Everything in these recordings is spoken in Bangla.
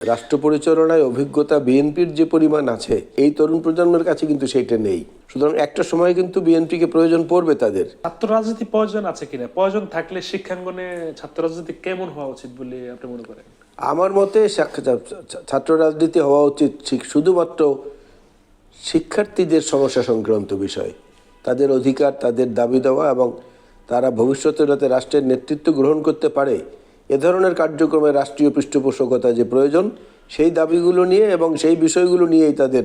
রাষ্ট্র পরিচালনায় অভিজ্ঞতা বিএনপির যে পরিমাণ আছে এই তরুণ প্রজন্মের কাছে কিন্তু সেইটা নেই। সুতরাং একটা সময় কিন্তু বিএনপিকে প্রয়োজন পড়বে তাদের। ছাত্র রাজনীতি প্রয়োজন আছে কিনা? প্রয়োজন থাকলে শিক্ষাঙ্গনে ছাত্র রাজনীতি কেমন হওয়া উচিত বলে আপনি মনে করেন? আমার মতে ছাত্র রাজনীতি হওয়া উচিত ঠিক শুধুমাত্র শিক্ষার্থীদের সমস্যা সংক্রান্ত বিষয়। তাদের অধিকার তাদের দাবি দেওয়া এবং তারা ভবিষ্যতে যাতে রাষ্ট্রের নেতৃত্ব গ্রহণ করতে পারে এ ধরনের কার্যক্রমে রাষ্ট্রীয় পৃষ্ঠপোষকতা যে প্রয়োজন সেই দাবিগুলো নিয়ে এবং সেই বিষয়গুলো নিয়েই তাদের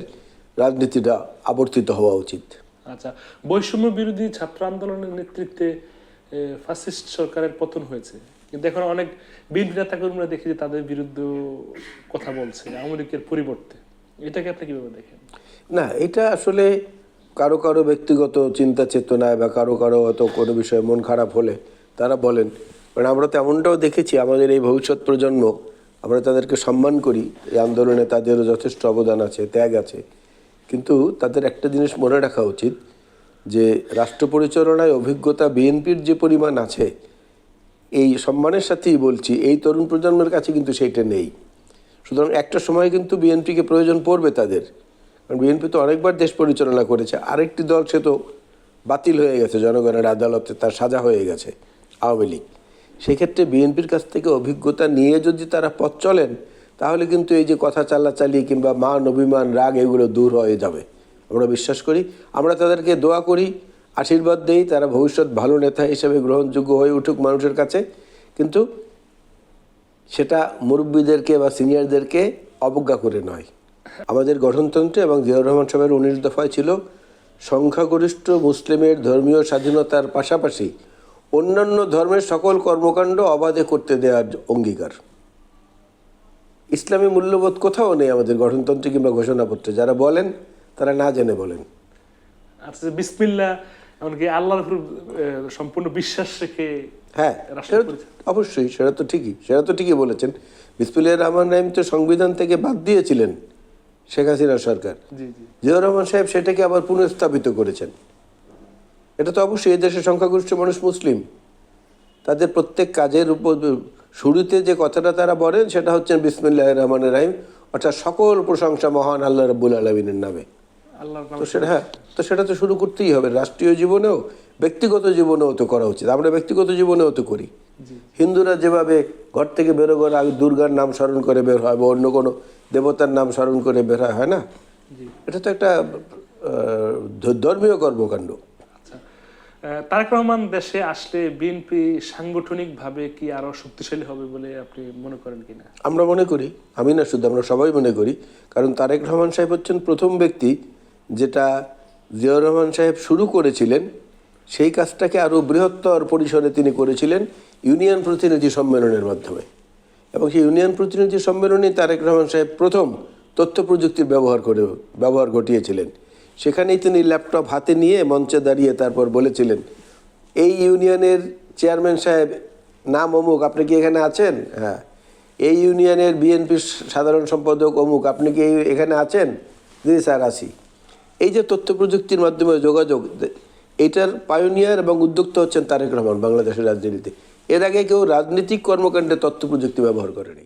রাজনীতিটা আবর্তিত হওয়া উচিত। আচ্ছা বৈষম্য বিরোধী ছাত্র আন্দোলনের নেতৃত্বে এ, ফ্যাসিস্ট সরকারের পতন হয়েছে। কিন্তু এখন অনেক বিএনপি নেতাকর্মীরা দেখি যে তাদের বিরুদ্ধে কথা বলছে আওয়ামী লীগের পরিবর্তে। এটাকে আপনি কীভাবে দেখেন? না এটা আসলে কারও কারও ব্যক্তিগত চিন্তা চেতনায় বা কারও কারও হয়তো কোনো বিষয়ে মন খারাপ হলে তারা বলেন কারণ আমরা তো এমনটাও দেখেছি, আমাদের এই ভবিষ্যৎ প্রজন্ম, আমরা তাদেরকে সম্মান করি, এই আন্দোলনে তাদেরও যথেষ্ট অবদান আছে, ত্যাগ আছে। কিন্তু তাদের একটা জিনিস মনে রাখা উচিত, যে রাষ্ট্র পরিচালনায় অভিজ্ঞতা বিএনপির যে পরিমাণ আছে, এই সম্মানের সাথেই বলছি, এই তরুণ প্রজন্মের কাছে কিন্তু সেইটা নেই। সুতরাং একটা সময় কিন্তু বিএনপিকে প্রয়োজন পড়বে তাদের, কারণ বিএনপি তো অনেকবার দেশ পরিচালনা করেছে, আরেকটি দল সে তো বাতিল হয়ে গেছে, জনগণের আদালতে তার সাজা হয়ে গেছে, আওয়ামী লীগ। সেক্ষেত্রে বিএনপির কাছ থেকে অভিজ্ঞতা নিয়ে যদি তারা পথ চলেন, তাহলে কিন্তু এই যে কথা চালাচালি কিংবা মান অভিমান, রাগ, এগুলো দূর হয়ে যাবে। আমরা বিশ্বাস করি, আমরা তাদেরকে দোয়া করি, আশীর্বাদ দেই, তারা ভবিষ্যৎ ভালো নেতা হিসেবে গ্রহণযোগ্য হয়ে উঠুক মানুষের কাছে। কিন্তু সেটা মুরব্বীদেরকে বা সিনিয়রদেরকে অবজ্ঞা করে নয়। আমাদের গঠনতন্ত্রে এবং জিয়াউর রহমান সাহেবের উনিশ দফায় ছিল সংখ্যাগরিষ্ঠ মুসলিমের ধর্মীয় স্বাধীনতার পাশাপাশি অন্যান্য ধর্মের সকল কর্মকাণ্ড অবাধে করতে দেওয়ার অঙ্গীকার। ইসলামী মূল্যবোধ কোথাও নেই আমাদের গঠনতন্ত্রে কিংবা ঘোষণাপত্রে। যারা বলেন তারা না জেনে বলেন। আচ্ছা বিসমিল্লা এমনকি আল্লাহর উপর সম্পূর্ণ বিশ্বাস রেখে হ্যাঁ। অবশ্যই সেটা তো ঠিকই সেটা তো ঠিকই বলেছেন। বিসমিল্লাহ রহমান রাহিম তো সংবিধান থেকে বাদ দিয়েছিলেন শেখ হাসিনা সরকার। জিয়াউর রহমান সাহেব সেটাকে আবার পুনঃস্থাপিত করেছেন। এটা তো অবশ্যই এই দেশের সংখ্যাগরিষ্ঠ মানুষ মুসলিম। তাদের প্রত্যেক কাজের উপর শুরুতে যে কথাটা তারা বলেন সেটা হচ্ছে বিসমিল্লাহ রহমান রাহিম অর্থাৎ সকল প্রশংসা মহান আল্লাহ রব্বুল আলমিনের নামে। আল্লাহর তো সেটা হ্যাঁ তো সেটা তো শুরু করতেই হবে রাষ্ট্রীয় জীবনেও ব্যক্তিগত জীবনেও তো করা উচিত। আমরা ব্যক্তিগত জীবনেও তো করি। হিন্দুরা যেভাবে ঘর থেকে বেরোবার আগে দুর্গার নাম স্মরণ করে বের হয় বা অন্য কোনো দেবতার নাম স্মরণ করে বের হয় না? এটা তো একটা ধর্মীয় কর্মকাণ্ড। তারেক রহমান দেশে আসলে বিএনপি সাংগঠনিকভাবে কি আরও শক্তিশালী হবে বলে আপনি মনে করেন কিনা? আমরা মনে করি, আমি না শুধু, আমরা সবাই মনে করি, কারণ তারেক রহমান সাহেব হচ্ছেন প্রথম ব্যক্তি যেটা জিয়াউর রহমান সাহেব শুরু করেছিলেন, সেই কাজটাকে আরও বৃহত্তর পরিসরে তিনি করেছিলেন ইউনিয়ন প্রতিনিধি সম্মেলনের মাধ্যমে। এবং সেই ইউনিয়ন প্রতিনিধি সম্মেলনে তারেক রহমান সাহেব প্রথম তথ্য প্রযুক্তির ব্যবহার করে, ব্যবহার ঘটিয়েছিলেন। সেখানেই তিনি ল্যাপটপ হাতে নিয়ে মঞ্চে দাঁড়িয়ে তারপর বলেছিলেন, এই ইউনিয়নের চেয়ারম্যান সাহেব, নাম অমুক, আপনি কি এখানে আছেন? হ্যাঁ এই ইউনিয়নের বিএনপির সাধারণ সম্পাদক অমুক, আপনি কি এখানে আছেন? জি স্যার আসি এই যে তথ্য প্রযুক্তির মাধ্যমে যোগাযোগ, এটার পায়োনিয়ার এবং উদ্যোক্তা হচ্ছেন তারেক রহমান, বাংলাদেশের রাজনীতিতে। এর আগে কেউ রাজনৈতিক কর্মকাণ্ডে তথ্য প্রযুক্তি ব্যবহার করেনি।